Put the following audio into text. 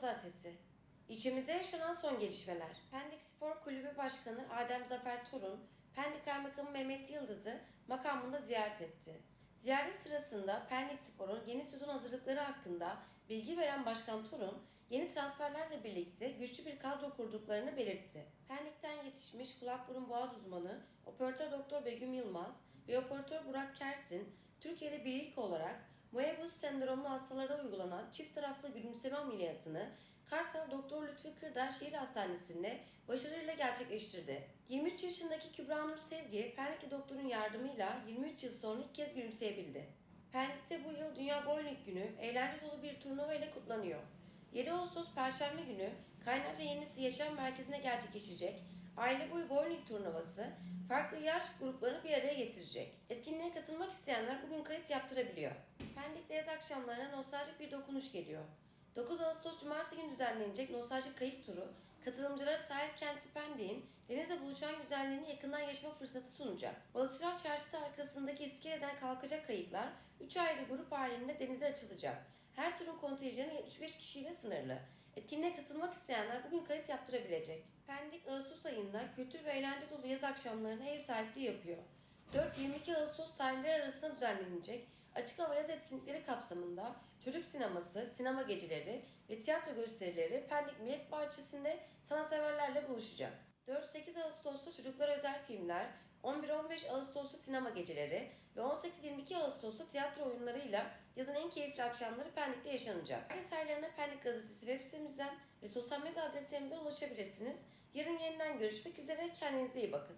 Pazartesi. İlçemizde yaşanan son gelişmeler. Pendik Spor Kulübü Başkanı Adem Zafer Torun, Pendik Kaymakamı Mehmet Yıldız'ı makamında ziyaret etti. Ziyaret sırasında Pendik Spor'un yeni sezon hazırlıkları hakkında bilgi veren Başkan Torun, yeni transferlerle birlikte güçlü bir kadro kurduklarını belirtti. Pendik'ten yetişmiş kulak burun boğaz uzmanı, operatör doktor Begüm Yılmaz ve operatör Burak Kersin, Türkiye'de bir ilk olarak Moebius sendromlu hastalara uygulanan çift taraflı gülümseme ameliyatını Karsal Doktor Lütfi Kırdar Şehir Hastanesi'nde başarıyla gerçekleştirdi. 23 yaşındaki Kübra Nur Sevgi, Pendikli doktorun yardımıyla 23 yıl sonra ilk kez gülümseyebildi. Pendik'te bu yıl Dünya Bowling Günü eğlence dolu bir turnuva ile kutlanıyor. 7 Ağustos Perşembe günü Kaynarca Yenisi Yaşam Merkezi'ne gerçekleşecek Aile Boyu Bowling Turnuvası farklı yaş gruplarını bir araya getirecek. Etkinliğe katılmak isteyenler bugün kayıt yaptırabiliyor. Pendik'te yaz akşamlarına nostaljik bir dokunuş geliyor. 9 Ağustos Cumartesi günü düzenlenecek nostaljik kayık turu, katılımcılara sahil kenti Pendik'in denizle buluşan güzelliğini yakından yaşama fırsatı sunacak. Balıkçılar Çarşısı arkasındaki iskeleden kalkacak kayıklar 3 ayrı grup halinde denize açılacak. Her turun kontenjanı 75 kişiyle sınırlı. Etkinliğe katılmak isteyenler bugün kayıt yaptırabilecek. Pendik Ağustos ayında kültür ve eğlence dolu yaz akşamlarına ev sahipliği yapıyor. 4-22 Ağustos tarihleri arasında düzenlenecek açık hava yaz etkinlikleri kapsamında çocuk sineması, sinema geceleri ve tiyatro gösterileri Pendik Millet Bahçesi'nde sanatseverlerle buluşacak. 4-8 Ağustos'ta çocuklara özel filmler, 11-15 Ağustos'ta sinema geceleri ve 18-22 Ağustos'ta tiyatro oyunlarıyla yazın en keyifli akşamları Pendik'te yaşanacak. Detaylarına Pendik Gazetesi web sitemizden ve sosyal medya adreslerimizden ulaşabilirsiniz. Yarın yeniden görüşmek üzere. Kendinize iyi bakın.